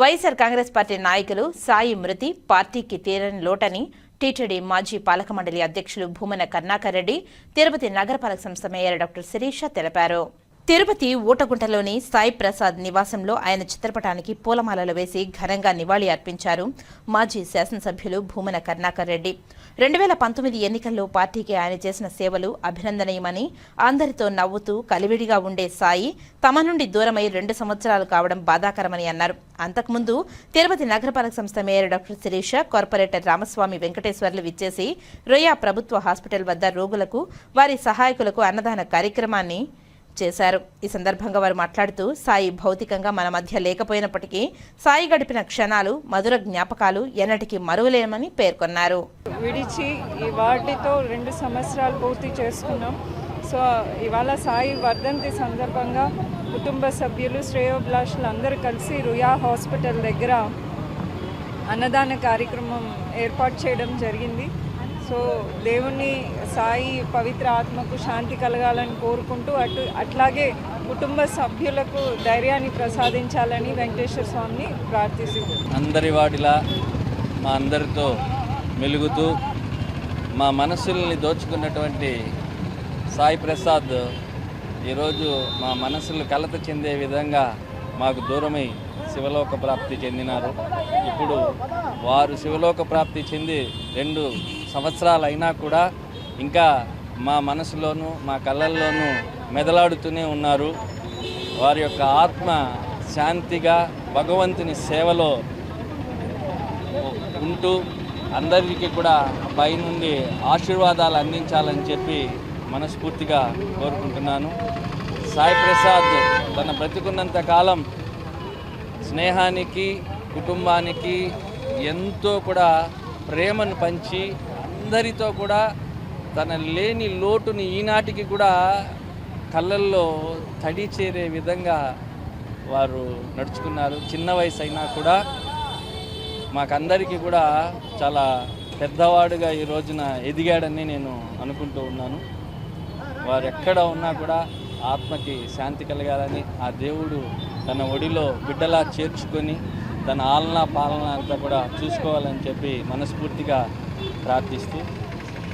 YSR Congress party నాయకులు సాయి మృతి పార్టీకి తీరని లోటని టీటీడీ మాజీ పాలక మండలి అధ్యక్షులు భూమన కర్ణాకర్ రెడ్డి తిరుపతి నగరపాలక సంస్థ మేయర్ డాక్టర్ శిరీష తెలిపారు. తిరుపతి ఊటగుంటలోని సాయి ప్రసాద్ నివాసంలో ఆయన చిత్రపటానికి పూలమాలలు వేసి ఘనంగా నివాళి అర్పించారు మాజీ శాసనసభ్యులు భూమన కర్ణాకర్ రెడ్డి. రెండు వేల పంతొమ్మిది ఎన్నికల్లో పార్టీకి ఆయన చేసిన సేవలు అభినందనీయమని అందరితో నవ్వుతూ కలివిడిగా ఉండే సాయి తమ నుండి దూరమై రెండు సంవత్సరాలు కావడం బాధాకరమని అన్నారు. అంతకుముందు తిరుపతి నగరపాలక సంస్థ mayor doctor Sirisha corporator Ramaswamy Venkateswarlu విచ్చేసి రొయ్య ప్రభుత్వ హాస్పిటల్ వద్ద రోగులకు వారి సహాయకులకు అన్నదాన కార్యక్రమాన్ని చేశారు. ఈ సందర్భంగా వారు మాట్లాడుతూ సాయి భౌతికంగా మన మధ్య లేకపోయినప్పటికీ సాయి గడిపిన క్షణాలు మధుర జ్ఞాపకాలు ఎన్నటికీ మరువలేమని పేర్కొన్నారు. విడిచి ఈ వాటితో రెండు సంవత్సరాలు పూర్తి చేసుకున్నాం. సో ఇవాళ సాయి వర్ధంతి సందర్భంగా కుటుంబ సభ్యులు శ్రేయోభిలాషులు అందరూ కలిసి రుయా హాస్పిటల్ దగ్గర అన్నదాన కార్యక్రమం ఏర్పాటు చేయడం జరిగింది. సో దేవుని సాయి పవిత్ర ఆత్మకు శాంతి కలగాలని కోరుకుంటూ అటు అట్లాగే కుటుంబ సభ్యులకు ధైర్యాన్ని ప్రసాదించాలని వెంకటేశ్వర స్వామిని ప్రార్థిస్తున్నాం. అందరి వాడిలా మా అందరితో మెలుగుతూ మా మనసుల్ని దోచుకున్నటువంటి సాయి ప్రసాద్ ఈరోజు మా మనసులు కలత చెందే విధంగా మాకు దూరమై శివలోక ప్రాప్తి చెందినారు. ఇప్పుడు వారు శివలోక ప్రాప్తి చెంది రెండు సంవత్సరాలు అయినా కూడా ఇంకా మా మనసులోనూ మా కళ్ళల్లోనూ మెదలాడుతూనే ఉన్నారు. వారి యొక్క ఆత్మ శాంతిగా భగవంతుని సేవలో ఉంటూ అందరికీ కూడా పైనుండి ఆశీర్వాదాలు అందించాలని చెప్పి మనస్ఫూర్తిగా కోరుకుంటున్నాను. సాయి ప్రసాద్ తన బ్రతికున్నంత కాలం స్నేహానికి కుటుంబానికి ఎంతో కూడా ప్రేమను పంచి అందరితో కూడా తన లేని లోటుని ఈనాటికి కూడా కళ్ళల్లో తడి చేరే విధంగా వారు నడుచుకున్నారు. చిన్న వయసు అయినా కూడా మాకందరికీ కూడా చాలా పెద్దవాడుగా ఈ రోజున ఎదిగాడని నేను అనుకుంటూ ఉన్నాను. వారు ఎక్కడ ఉన్నా కూడా ఆత్మకి శాంతి కలగాలని ఆ దేవుడు తన ఒడిలో బిడ్డలా చేర్చుకొని తన ఆలనా పాలన అంతా కూడా చూసుకోవాలని చెప్పి మనస్ఫూర్తిగా ప్రార్థిస్తూ